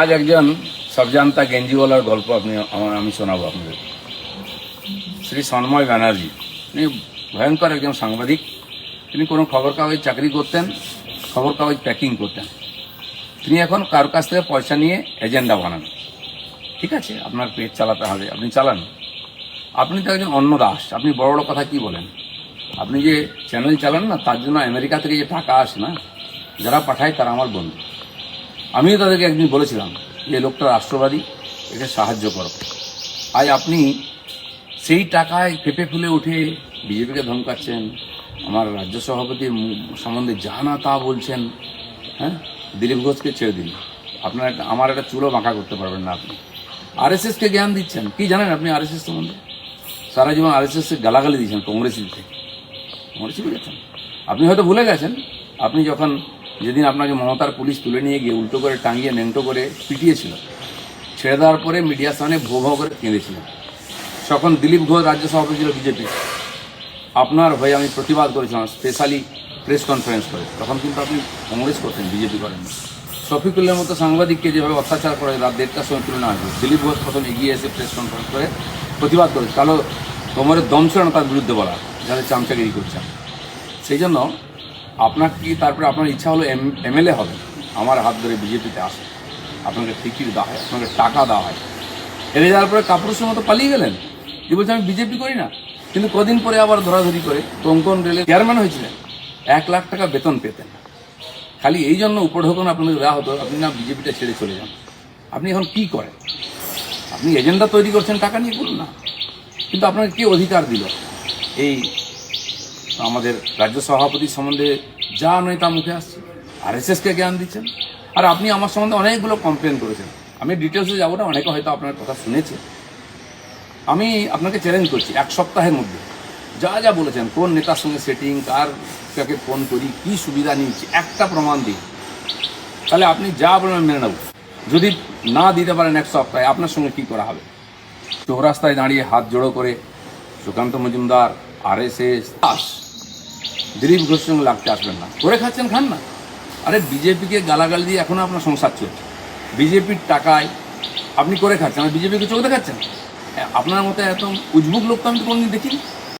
আজ একজন সবজান্তা গেঞ্জিওয়ালার গল্প আপনি আমি শোনাবো আপনাদের। শ্রী সন্ময় ব্যানার্জি তিনি ভয়ঙ্কর একজন সাংবাদিক। তিনি কোনো খবর কাগজ চাকরি করতেন খবর কাগজ প্যাকিং করতেন। তিনি এখন কারোর কাছ থেকে পয়সা নিয়ে এজেন্ডা বানান। ঠিক আছে, আপনার পেট চালাতে হবে, আপনি চালান। আপনি তো একজন অন্য দাস, আপনি বড় বড় কথা কি বলেন? আপনি যে চ্যানেল চালান না, তার জন্য আমেরিকা থেকে যে টাকা আসে না, যারা পাঠায় তারা আমার বন্ধু। আমিও তাদেরকে একদিন বলেছিলাম যে, লোকটা রাষ্ট্রবাদী, একে সাহায্য করো। আজ আপনি সেই টাকায় পেঁপে ফুলে উঠে বিজেপিকে ধমকাচ্ছেন, আমার রাজ্য সভাপতির সম্বন্ধে যা না তা বলছেন হ্যাঁ? দিলীপ ঘোষকে ছেড়ে দিন। আপনার একটা, আমার একটা চুলো বাঁকা করতে পারবেন না আপনি। আরএসএসকে জ্ঞান দিচ্ছেন। কি জানেন আপনি আরএসএস সম্বন্ধে? সারা জীবন আরএসএসকে গালাগালি দিয়েছেন কংগ্রেসিতে কংগ্রেসি বুঝেছেন আপনি হয়তো ভুলে গেছেন, আপনি যখন যেদিন আপনাকে মমতার পুলিশ তুলে নিয়ে গিয়ে উল্টো করে টাঙিয়ে নেংটো করে পিটিয়েছিল, ছেড়ে দেওয়ার পরে মিডিয়ার সামনে ভো ভো করে কেঁদেছিল। তখন দিলীপ ঘোষ রাজ্য সভাপতি ছিল বিজেপি। আপনার হয়ে আমি প্রতিবাদ করেছিলাম স্পেশালি প্রেস কনফারেন্স করে। তখন কিন্তু আপনি কংগ্রেস করতেন, বিজেপি করেন শফিকুল্লের মতো সাংবাদিককে যেভাবে অত্যাচার করে রাত দেড়টার সময় তুলে নেওয়া হয়েছিল দিলীপ ঘোষ প্রথম এগিয়ে এসে প্রেস কনফারেন্স করে প্রতিবাদ করেছে। কালো কোমরের দম ছিল না তার বিরুদ্ধে বলা যাদের চামচাগিরি করছেন সেই জন্য আপনার কি তারপরে আপনার ইচ্ছা হলো এম, এমএলএ হবে? আমার হাত ধরে বিজেপিতে আসে। আপনাকে টিকিট দেওয়া হয়, আপনাকে টাকা দেওয়া হয়। হেরে যাওয়ার পরে কাপুরুষের মতো পালিয়ে গেলেন? যে বলছে, আমি বিজেপি করি না। কিন্তু কদিন পরে আবার ধরাধরি করে কোঙ্কন রেলে চেয়ারম্যান হয়েছিলেন। এক লাখ টাকা বেতন পেতেন। খালি এই জন্য উপঢৌকন আপনাদের দেওয়া হতো, আপনি না বিজেপিটা ছেড়ে চলে যান। আপনি এখন কি করেন? আপনি এজেন্ডা তৈরি করছেন, টাকা নিয়ে করুন না। কিন্তু আপনাকে কে অধিকার দিল? এই আমাদের রাজ্য সভাপতি সম্বন্ধে যা নয় তা মুখে আসছে। আর কে জ্ঞান দিচ্ছেন। আর আপনি আমার সম্বন্ধে অনেকগুলো কমপ্লেন করেছেন। আমি ডিটেলসে যাব না, অনেকে হয়তো আপনার কথা শুনেছে। আমি আপনাকে চ্যালেঞ্জ করছি এক সপ্তাহের মধ্যে। যা যা বলেছেন, কোন নেতার সঙ্গে সেটিং কার কাকে ফোন করি, কী সুবিধা নিয়েছি, একটা প্রমাণ দিই তাহলে আপনি যা আমি মেনে নেব। যদি না দিতে পারেন এক সপ্তাহে, আপনার সঙ্গে কী করা হবে? চৌরাস্তায় দাঁড়িয়ে হাত জোড়ো করে Sukanta Majumdar R S S Dilip ঘোষের সঙ্গে লাগতে আসবেন না। করে খাচ্ছেন, খান না। আরে বিজেপিকে গালাগাল দিয়ে এখনও আপনার সংসার চলছে। বিজেপির টাকায় আপনি করে খাচ্ছেন, আর বিজেপিকে চোখ দেখাচ্ছেন? আপনার মতো এত উজবুক লোক তো আমি কোনোদিন দেখিনি।